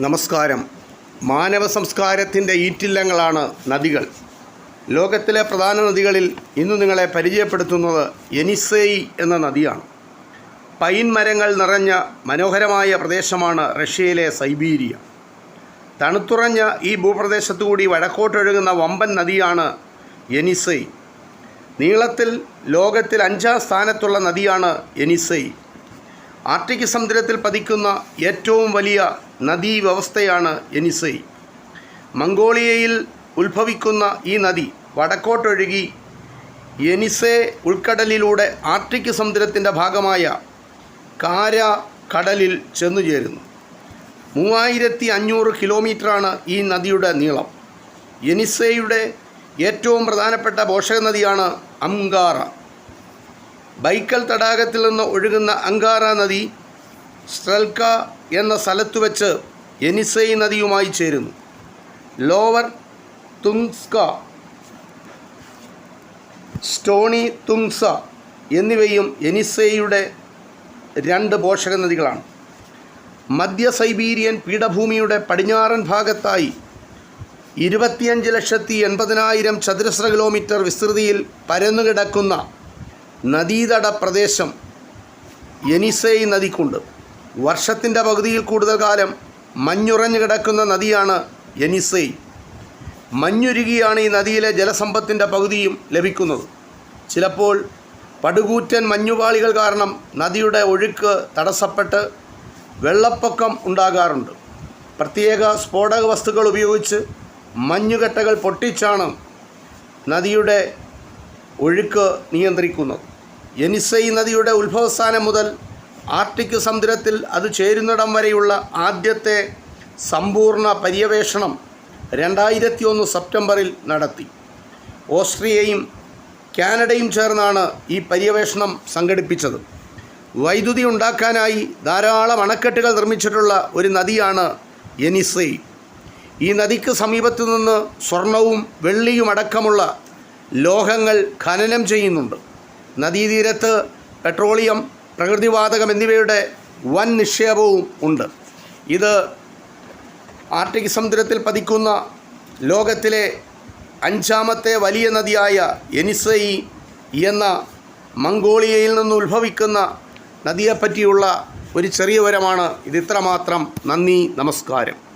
നമസ്കാരം. മാനവ സംസ്കാരത്തിന്റെ ഈറ്റില്ലങ്ങളാണ് നദികൾ. ലോകത്തിലെ പ്രധാന നദികളിൽ ഇന്ന് നിങ്ങളെ പരിചയപ്പെടുത്തുന്നത് എനിസേയി എന്ന നദിയാണ്. പൈൻ മരങ്ങൾ നിറഞ്ഞ മനോഹരമായ പ്രദേശമാണ് റഷ്യയിലെ സൈബീരിയ. തണുത്തുറഞ്ഞ ഈ ഭൂപ്രദേശത്തുകൂടി വടക്കോട്ടൊഴുകുന്ന വമ്പൻ നദിയാണ് എനിസൈ. നീളത്തിൽ ലോകത്തിൽ അഞ്ചാം സ്ഥാനത്തുള്ള നദിയാണ് എനിസൈ. ആർട്ടിക് സമുദ്രത്തിൽ പതിക്കുന്ന ഏറ്റവും വലിയ നദീ വ്യവസ്ഥയാണ് എനിസൈ. മംഗോളിയയിൽ ഉത്ഭവിക്കുന്ന ഈ നദി വടക്കോട്ടൊഴുകി എനിസെ ഉൾക്കടലിലൂടെ ആർട്ടിക് സമുദ്രത്തിന്റെ ഭാഗമായ കാര കടലിൽ ചെന്നു ചേരുന്നു മൂവായിരത്തി അഞ്ഞൂറ് കിലോമീറ്ററാണ് ഈ നദിയുടെ നീളം. എനിസേയുടെ ഏറ്റവും പ്രധാനപ്പെട്ട പോഷക നദിയാണ് അംഗാറ. ബൈക്കൽ തടാകത്തിൽ നിന്ന് ഒഴുകുന്ന അങ്കാറ നദി സ്ട്രൽക്ക എന്ന സ്ഥലത്തു വെച്ച് എനിസൈ നദിയുമായി ചേരുന്നു. ലോവർ തുങ്സ്ക സ്റ്റോണി തുങ്സ എന്നിവയും എനിസൈയുടെ രണ്ട് പോഷക നദികളാണ്. മധ്യ സൈബീരിയൻ പീഠഭൂമിയുടെ പടിഞ്ഞാറൻ ഭാഗത്തായി ഇരുപത്തിയഞ്ച് ലക്ഷത്തി എൺപതിനായിരം ചതുരശ്ര കിലോമീറ്റർ വിസ്തൃതിയിൽ പരന്നുകിടക്കുന്ന നദീതട പ്രദേശം എനിസൈ നദിക്കുണ്ട്. വർഷത്തിന്റെ പകുതിയിൽ കൂടുതൽ കാലം മഞ്ഞുറഞ്ഞു കിടക്കുന്ന നദിയാണ് എനിസൈ. മഞ്ഞുരുകിയാണ് ഈ നദിയിലെ ജലസമ്പത്തിന്റെ പകുതിയും ലഭിക്കുന്നത്. ചിലപ്പോൾ പടുകൂറ്റൻ മഞ്ഞുപാളികൾ കാരണം നദിയുടെ ഒഴുക്ക് തടസ്സപ്പെട്ട് വെള്ളപ്പൊക്കം ഉണ്ടാകാറുണ്ട്. പ്രത്യേക സ്ഫോടക വസ്തുക്കൾ ഉപയോഗിച്ച് മഞ്ഞുകട്ടകൾ പൊട്ടിച്ചാണ് നദിയുടെ ഒഴുക്ക് നിയന്ത്രിക്കുന്നത്. എനിസൈ നദിയുടെ ഉത്ഭവസ്ഥാനം മുതൽ ആർട്ടിക് സമുദ്രത്തിൽ അത് ചേരുന്നിടം വരെയുള്ള ആദ്യത്തെ സമ്പൂർണ പര്യവേഷണം രണ്ടായിരത്തി ഒന്ന് സെപ്റ്റംബറിൽ നടത്തി. ഓസ്ട്രിയയും കാനഡയും ചേർന്നാണ് ഈ പര്യവേഷണം സംഘടിപ്പിച്ചത്. വൈദ്യുതി ഉണ്ടാക്കാനായി ധാരാളം അണക്കെട്ടുകൾ നിർമ്മിച്ചിട്ടുള്ള ഒരു നദിയാണ് എനിസൈ. ഈ നദിക്ക് സമീപത്തു നിന്ന് സ്വർണവും വെള്ളിയും അടക്കമുള്ള ലോഹങ്ങൾ ഖനനം ചെയ്യുന്നുണ്ട്. നദീതീരത്ത് പെട്രോളിയം പ്രകൃതിവാതകം എന്നിവയുടെ വൻ നിക്ഷേപവും ഉണ്ട്. ഇത് ആർട്ടിക് സമുദ്രത്തിൽ പതിക്കുന്ന ലോകത്തിലെ അഞ്ചാമത്തെ വലിയ നദിയായ എനിസൈ എന്ന മംഗോളിയയിൽ നിന്ന് ഉത്ഭവിക്കുന്ന നദിയെപ്പറ്റിയുള്ള ഒരു ചെറിയ വിവരമാണ് ഇത് ഇത്രമാത്രം നന്ദി നമസ്കാരം.